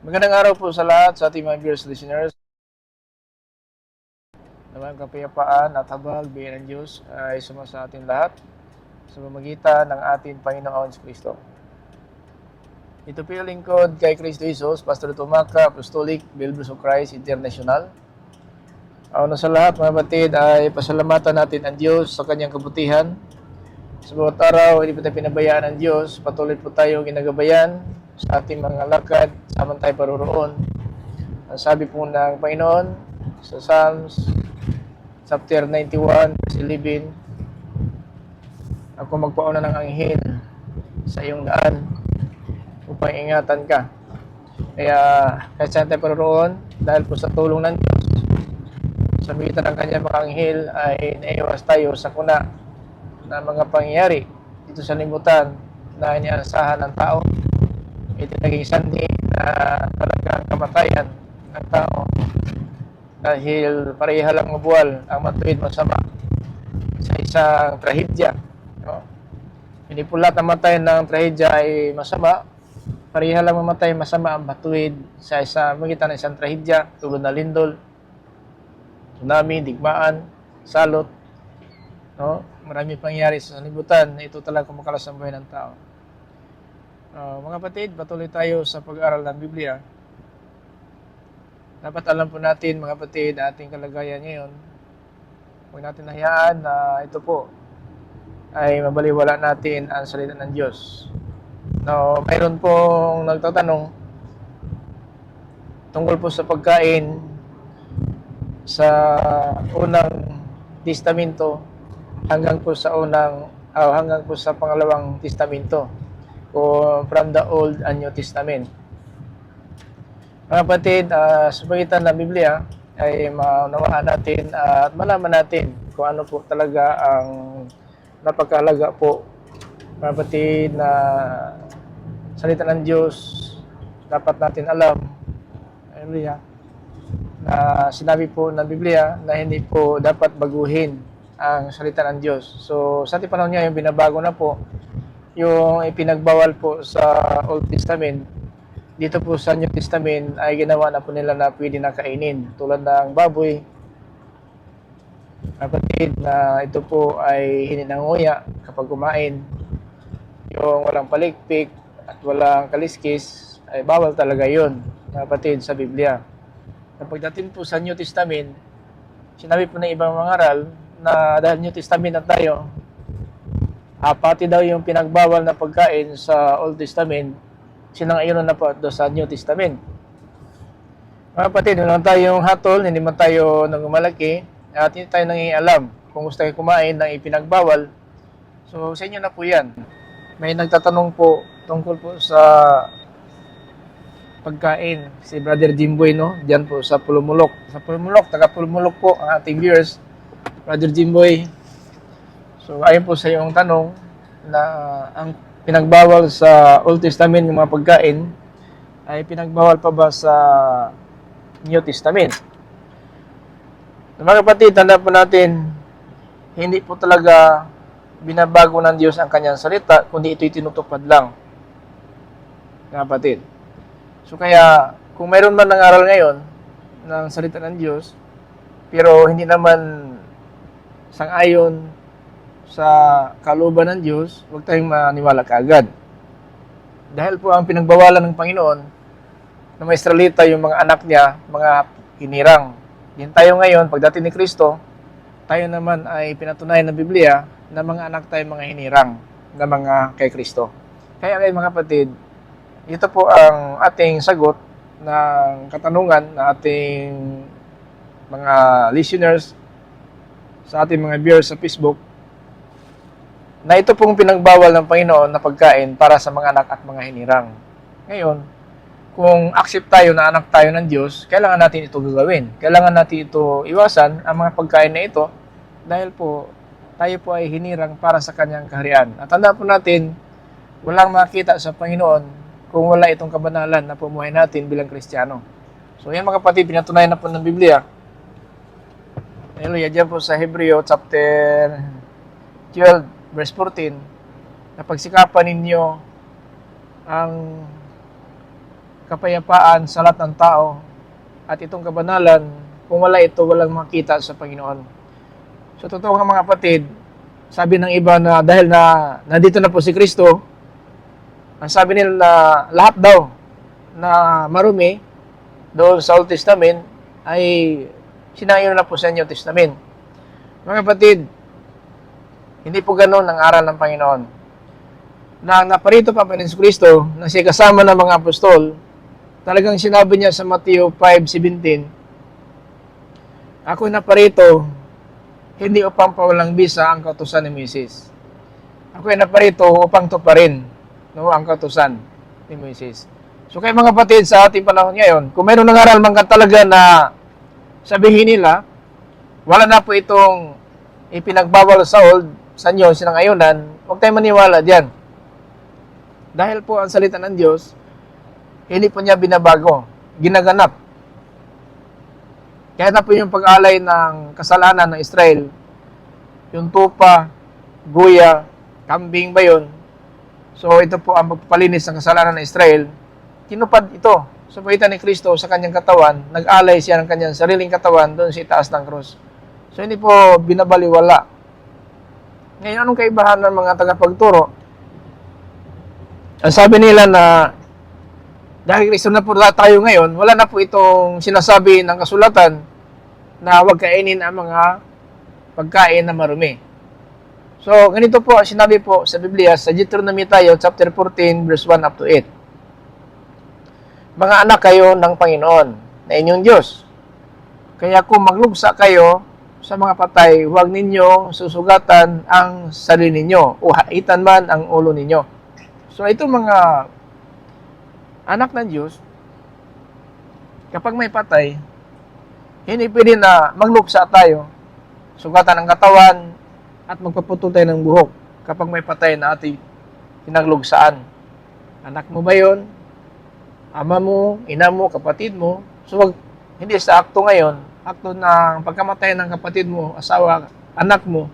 Magandang araw po sa lahat sa ating mga viewers listeners. Naman kapayapaan at habal, biyan ng Diyos ay suma sa ating lahat sa pamagitan ng ating Panginoon sa Kristo. Ito po yung lingkod kay Kristo Jesus, Pastor Tumaka, Apostolic, Bilbos of Christ International. Una sa lahat mga batid ay pasalamatan natin ang Diyos sa kanyang kabutihan. Sa bawat araw, hindi po tayo pinabayaan ng Diyos. Patuloy po tayo ginagabayan sa ating mga lakad, saman tayo paroroon. Ang sabi po ng Panginoon sa Psalms chapter 91, verse 11, Ako magpauna ng anghel sa iyong daan upang ingatan ka. Kaya saan tayo paroroon, dahil po sa tulong ng Diyos, sa magitan ng kanyang mga anghel ay naiwas tayo sa kuna na mga pangyayari dito sa limutan na iniasahan ng tao. Ito naging sandi na talagang kamatayan ng tao dahil pareha lang mabuwal ang matuwid masama sa isang trahedya. No? Hindi po lahat namatay ng trahedya ay masama. Pareha lang mamatay masama ang matuwid sa isa magitan ng isang trahedya tulad na lindol, tsunami, digmaan, salot, no? Marami pangyayari sa libutan na ito talaga kumakalas ang buhay ng tao. Uh, mga kapatid, patuloy tayo sa pag-aaral ng Biblia. Dapat alam po natin, mga kapatid, ating kalagayan ngayon. Huwag natin nahiyaan na ito po ay mabaliwala natin ang salita ng Diyos. No, mayroon pong nagtatanong tungkol po sa pagkain sa unang testamento hanggang po sa unang ah, hanggang po sa pangalawang testamento from the Old and New Testament. Mga kapatid, uh, sa pagitan ng Biblia ay maunawaan natin at malaman natin kung ano po talaga ang napakahalaga po mga kapatid na salita ng Diyos dapat natin alam Hallelujah na sinabi po ng Biblia na hindi po dapat baguhin ang salita ng Diyos. So, sa ating panahon ngayon, binabago na po yung ipinagbawal po sa Old Testament. Dito po sa New Testament ay ginawa na po nila na pwede na kainin. Tulad ng baboy, kapatid na ito po ay hininanguya kapag kumain. Yung walang palikpik at walang kaliskis ay bawal talaga yon kapatid sa Biblia. Pagdating po sa New Testament, sinabi po ng ibang mga aral na dahil New Testament na tayo, ah, pati daw yung pinagbawal na pagkain sa Old Testament, sinang-ayon na po doon sa New Testament. Mga kapatid, wala tayong hatol, hindi man tayo nangumalaki, at hindi tayo nangialam kung gusto kayo kumain ng ipinagbawal. So, sa inyo na po yan. May nagtatanong po tungkol po sa pagkain. Si Brother Jimboy, no? Diyan po sa Pulumulok. Sa Pulumulok, taga Pulumulok po ang ating viewers. Brother Jimboy. So, ayon po sa iyong tanong na ang pinagbawal sa Old Testament yung mga pagkain ay pinagbawal pa ba sa New Testament? So, mga kapatid, tanda po natin, hindi po talaga binabago ng Diyos ang kanyang salita, kundi ito'y tinutupad lang. Mga kapatid. So kaya, kung mayroon man nangaral ngayon ng salita ng Diyos, pero hindi naman sang-ayon sa kalooban ng Diyos, huwag tayong maniwala kaagad. Dahil po ang pinagbawalan ng Panginoon na may Israelita yung mga anak niya, mga hinirang. Yan tayo ngayon, pagdating ni Kristo, tayo naman ay pinatunayan ng Biblia na mga anak tayo mga hinirang na mga kay Kristo. Kaya kayo mga kapatid, ito po ang ating sagot ng katanungan ng ating mga listeners sa ating mga viewers sa Facebook na ito pong pinagbawal ng Panginoon na pagkain para sa mga anak at mga hinirang. Ngayon, kung accept tayo na anak tayo ng Diyos, kailangan natin ito gagawin. Kailangan natin ito iwasan, ang mga pagkain na ito, dahil po tayo po ay hinirang para sa kanyang kaharian. At tanda po natin, walang makita sa Panginoon kung wala itong kabanalan na pumuhay natin bilang Kristiyano. So yan mga kapatid, pinatunayan na po ng Biblia. Hallelujah, dyan po sa Hebreo chapter 12, verse 14, na pagsikapan ninyo ang kapayapaan sa lahat ng tao at itong kabanalan, kung wala ito, walang makita sa Panginoon. So totoo nga mga kapatid, sabi ng iba na dahil na nandito na po si Kristo, ang sabi nila na lahat daw na marumi doon sa Old Testament ay sinayon na po sa New Testament. Mga kapatid, hindi po ganun ang aral ng Panginoon. Na naparito pa pa ni Kristo na siya kasama ng mga apostol, talagang sinabi niya sa Matthew 5.17, Ako naparito, hindi upang pawalang bisa ang kautusan ni Moses. Ako ay naparito upang tuparin no, ang kautusan ni Moses. So kaya mga kapatid, sa ating panahon ngayon, kung mayroong nangaral man ka talaga na sabihin nila, wala na po itong ipinagbawal sa old, sa inyo, sinangayunan, huwag tayong maniwala diyan. Dahil po ang salita ng Diyos, hindi po niya binabago, ginaganap. Kaya na po yung pag-alay ng kasalanan ng Israel, yung tupa, guya, kambing ba yun? So ito po ang pagpapalinis ng kasalanan ng Israel. Tinupad ito sa pagitan ni Kristo sa kanyang katawan, nag-alay siya ng kanyang sariling katawan doon sa itaas ng krus. So hindi po binabaliwala. Ngayon, anong kaibahan ng mga tagapagturo? Ang sabi nila na dahil Kristo na po tayo ngayon, wala na po itong sinasabi ng kasulatan na huwag kainin ang mga pagkain na marumi. So, ganito po ang sinabi po sa Biblia sa Deuteronomy tayo, chapter 14, verse 1 up to 8. Mga anak kayo ng Panginoon, na inyong Diyos. Kaya kung maglugsa kayo sa mga patay, huwag ninyo susugatan ang sarili ninyo o haitan man ang ulo ninyo. So, ito mga anak ng Diyos, kapag may patay, hindi na magluksa tayo, sugatan ang katawan, at magpaputo tayo ng buhok kapag may patay na ating pinaglugsaan. Anak mo ba yon? Ama mo, ina mo, kapatid mo. So, wag, hindi sa akto ngayon, akto ng pagkamatay ng kapatid mo, asawa, anak mo,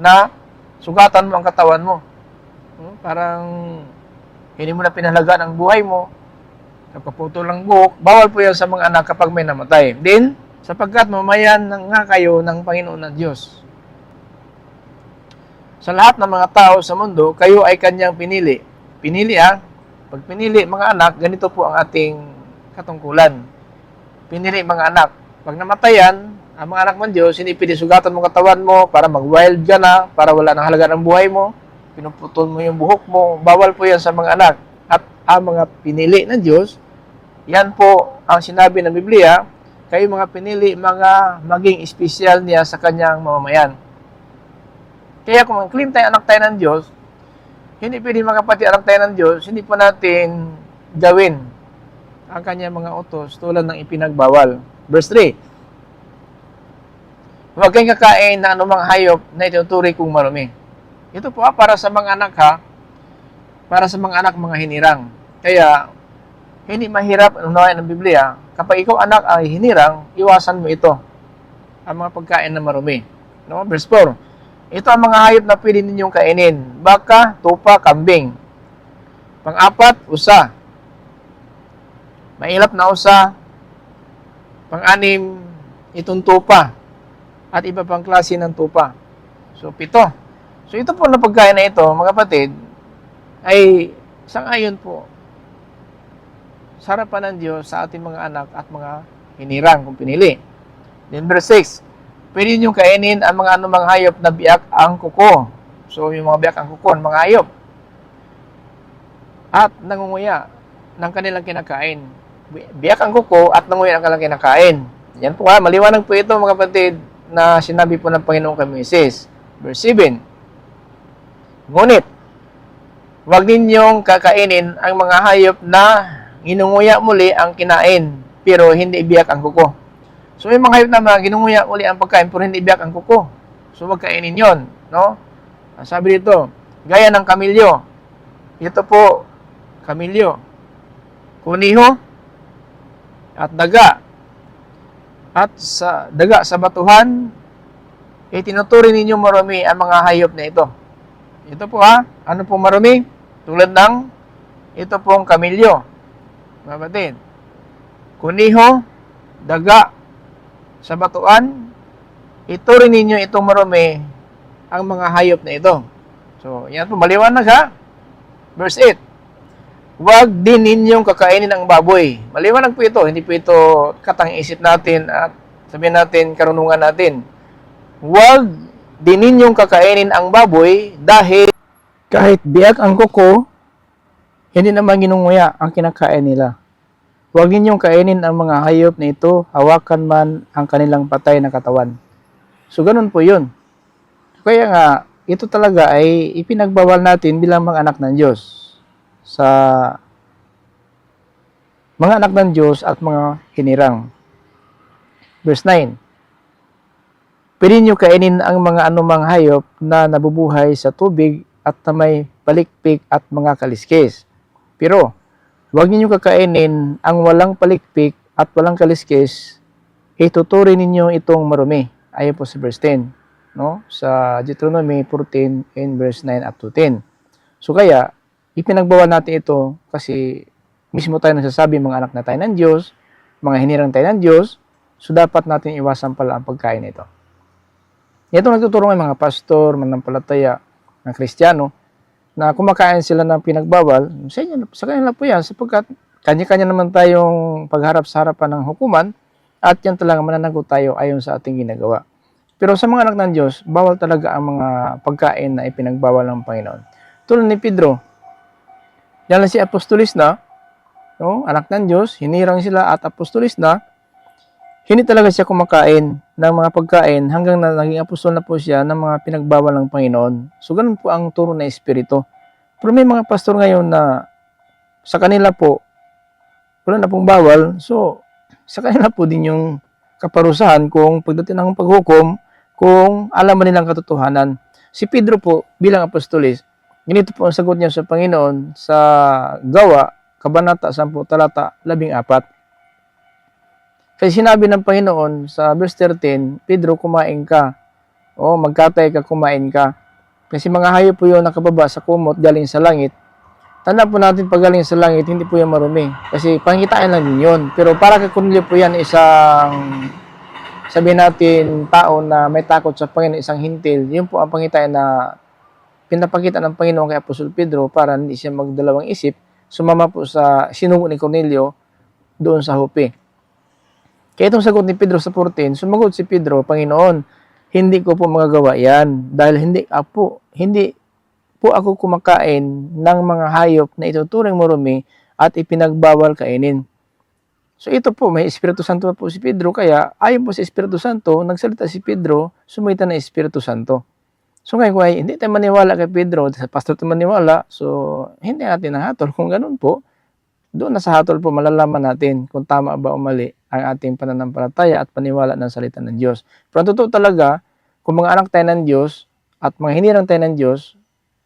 na sugatan mo ang katawan mo. Hmm? Parang hindi mo na pinahalagaan ang buhay mo, Nagpaputo lang buhok, bawal po yan sa mga anak kapag may namatay. Din, sapagkat mamayan ng nga kayo ng Panginoon na Diyos. Sa lahat ng mga tao sa mundo, kayo ay kanyang pinili. Pinili ah. Pag pinili mga anak, ganito po ang ating katungkulan. Pinili mga anak. Pag namatayan, ang mga anak ng Diyos, hindi pwede sugatan mo katawan mo para mag-wild ka na, para wala nang halaga ng buhay mo. Pinuputol mo yung buhok mo. Bawal po yan sa mga anak. At ang mga pinili ng Diyos, yan po ang sinabi ng Biblia, kayo mga pinili, mga maging espesyal niya sa kanyang mamamayan. Kaya kung claim tayo anak tayo ng Diyos, hindi pwede mga kapatid anak tayo ng Diyos, hindi po natin gawin ang kanyang mga utos tulad ng ipinagbawal. Verse 3, Huwag kayong kakain na anumang hayop na ituturi kong marumi. Ito po ah, para sa mga anak ha, para sa mga anak mga hinirang. Kaya, hindi mahirap unawain ng Biblia. Kapag ikaw anak ay hinirang, iwasan mo ito. Ang mga pagkain na marumi. No? Verse 4. Ito ang mga hayop na pwede ninyong kainin. Baka, tupa, kambing. Pang-apat, usa. Mailap na usa. Pang-anim, itong tupa. At iba pang klase ng tupa. So, pito. So, ito po na pagkain na ito, mga kapatid, ay sang-ayon po sa harapan ng Diyos sa ating mga anak at mga hinirang kung pinili. Then verse 6, pwede nyo kainin ang mga anumang hayop na biyak ang kuko. So yung mga biyak ang kuko, mga hayop. At nangunguya ng kanilang kinakain. Biyak ang kuko at nangunguya ng kanilang kinakain. Yan po ha, maliwanag po ito mga kapatid na sinabi po ng Panginoon kay Moises. Verse 7, Ngunit, Huwag ninyong kakainin ang mga hayop na ginunguya muli ang kinain, pero hindi ibiyak ang kuko. So may mga hayop na mga ginunguya muli ang pagkain, pero hindi ibiyak ang kuko. So huwag kainin yon, no? Ang Sabi dito, gaya ng kamilyo. Ito po, kamilyo. Kuniho at daga. At sa daga sa batuhan, itinuturi ninyo marami ang mga hayop na ito. Ito po ha, ano po marumi? Tulad ng ito pong kamilyo. mga batid. Kuniho, daga, sa batuan, iturin ninyo itong marumi ang mga hayop na ito. So, yan po, maliwanag ha. Verse 8. Huwag din ninyong kakainin ang baboy. Maliwanag po ito. Hindi po ito katang isip natin at sabihin natin karunungan natin. Huwag din ninyong kakainin ang baboy dahil kahit biyak ang kuko, hindi naman ginunguya ang kinakain nila. Huwag ninyong kainin ang mga hayop na ito, hawakan man ang kanilang patay na katawan. So, ganun po yun. Kaya nga, ito talaga ay ipinagbawal natin bilang mga anak ng Diyos sa mga anak ng Diyos at mga hinirang. Verse 9. Pwede nyo kainin ang mga anumang hayop na nabubuhay sa tubig at na may palikpik at mga kaliskis. Pero, huwag ninyo kakainin ang walang palikpik at walang kaliskis, ituturin ninyo itong marumi. Ayon po sa verse 10 no? sa Deuteronomy 14 in verse 9 up to 10. So kaya, ipinagbawal natin ito kasi mismo tayo nagsasabi mga anak na tayo ng Diyos, mga hinirang tayo ng Diyos, so dapat natin iwasan pala ang pagkain ito. Ito nagtuturo ng mga pastor, manampalataya, ng Kristiyano, na kumakain sila ng pinagbawal, sa, inyo, sa kanila po yan, sapagkat kanya-kanya naman tayong pagharap sa harapan ng hukuman, at yan talaga mananagot tayo ayon sa ating ginagawa. Pero sa mga anak ng Diyos, bawal talaga ang mga pagkain na ipinagbawal ng Panginoon. Tulad ni Pedro, lang si apostolis na, no? anak ng Diyos, hinirang sila at apostolis na, hindi talaga siya kumakain ng mga pagkain hanggang na naging apostol na po siya ng mga pinagbawal ng Panginoon. So ganun po ang turo na Espiritu. Pero may mga pastor ngayon na sa kanila po, wala na pong bawal. So, sa kanila po din yung kaparusahan kung pagdating ng paghukom, kung alam mo nilang katotohanan. Si Pedro po, bilang apostolis, ganito po ang sagot niya sa Panginoon sa Gawa, Kabanata 10, Talata 14. Kasi sinabi ng Panginoon sa verse 13, Pedro, kumain ka. O magkatay ka, kumain ka. Kasi mga hayop po yun nakababa sa kumot galing sa langit. Tanda po natin pag galing sa langit, hindi po yan marumi. Kasi pangitain lang din yun. Pero para kay Cornelio po yan isang sabihin natin tao na may takot sa Panginoon, isang hintil. Yun po ang pangitain na pinapakita ng Panginoon kay Apostol Pedro para hindi siya magdalawang isip. Sumama po sa sinugo ni Cornelio doon sa Hope. Kaya itong sagot ni Pedro sa 14, sumagot si Pedro, Panginoon, hindi ko po magagawa yan dahil hindi ako, hindi po ako kumakain ng mga hayop na ituturing marumi at ipinagbawal kainin. So ito po, may Espiritu Santo po si Pedro, kaya ayon po sa Espiritu Santo, nagsalita si Pedro, sumita na Espiritu Santo. So ngayon kung ay hindi tayo maniwala kay Pedro, sa pastor tayo maniwala, so hindi natin nahatol. Kung ganun po, doon na sa hatol po malalaman natin kung tama ba o mali ang ating pananampalataya at paniwala ng salita ng Diyos. Pero ang totoo talaga, kung mga anak tayo ng Diyos at mga hinirang tayo ng Diyos,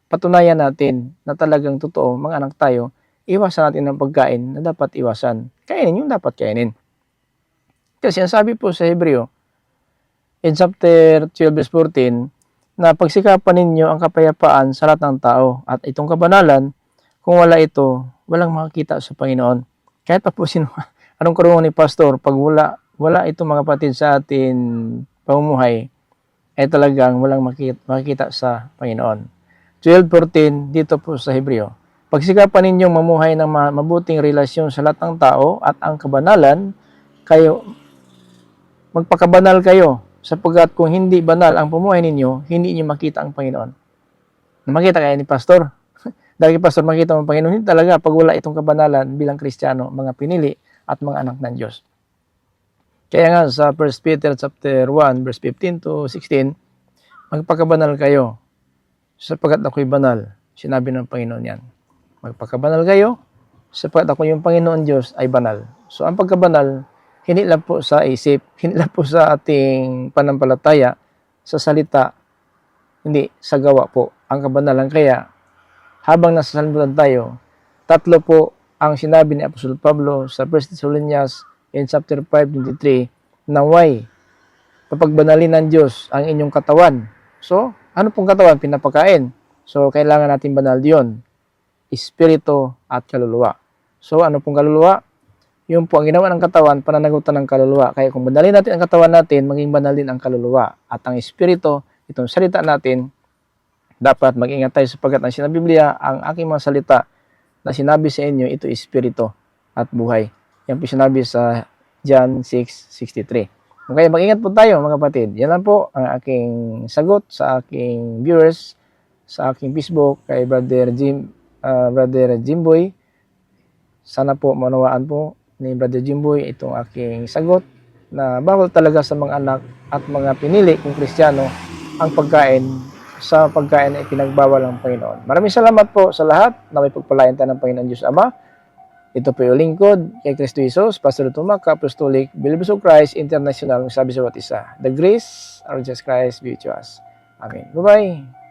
patunayan natin na talagang totoo, mga anak tayo, iwasan natin ng pagkain na dapat iwasan. Kainin yung dapat kainin. Kasi ang sabi po sa Hebreo, in chapter 12 verse 14, na pagsikapan ninyo ang kapayapaan sa lahat ng tao at itong kabanalan, kung wala ito, walang makakita sa Panginoon. Kahit pa po sino, anong karunungan ni pastor, pag wala, wala itong mga patid sa atin pamumuhay, ay talagang walang makikita, makikita sa Panginoon. 12.14 dito po sa Hebreo. Pagsikapan ninyong mamuhay ng ma- mabuting relasyon sa lahat ng tao at ang kabanalan, kayo magpakabanal kayo sapagkat kung hindi banal ang pumuhay ninyo, hindi niyo makita ang Panginoon. Makita kaya ni pastor. Dahil kay pastor makita mo ang Panginoon, hindi talaga pag wala itong kabanalan bilang Kristiyano, mga pinili at mga anak ng Diyos. Kaya nga sa 1 Peter chapter 1 verse 15 to 16, magpakabanal kayo sapagkat ako'y banal. Sinabi ng Panginoon yan. Magpakabanal kayo sapagkat ako yung Panginoon Diyos ay banal. So ang pagkabanal, hindi lang po sa isip, hindi lang po sa ating panampalataya, sa salita, hindi sa gawa po. Ang kabanalan kaya, habang nasa salimutan tayo, tatlo po ang sinabi ni Apostol Pablo sa 1 Thessalonians in chapter 5:23 na why papagbanalin ng Diyos ang inyong katawan. So, ano pong katawan? Pinapakain. So, kailangan natin banal diyon. Espiritu at kaluluwa. So ano pong kaluluwa? Yun po ang ginawa ng katawan, pananagutan ng kaluluwa. Kaya kung banalin natin ang katawan natin, maging banal din ang kaluluwa. At ang espiritu, itong salita natin, dapat mag-ingat tayo sapagkat ang sinabi Biblia, ang aking mga salita na sinabi sa inyo, ito espiritu at buhay. Yan po sinabi sa John 6.63. Kaya mag-ingat po tayo mga kapatid. Yan lang po ang aking sagot sa aking viewers sa aking Facebook kay Brother Jim ah, Brother Jimboy. Sana po manawaan po ni Brother Jimboy itong aking sagot na bawal talaga sa mga anak at mga pinili kung Kristiyano ang pagkain sa pagkain ay pinagbawal ng Panginoon. Maraming salamat po sa lahat na may pagpalain tayo ng Panginoon Diyos Ama. Ito po yung lingkod kay Kristo Jesus, Pastor Tumac, Apostolic, Believers of Christ, International, sabi sa bawat isa. The grace of Jesus Christ be with us. Amen. Bye-bye.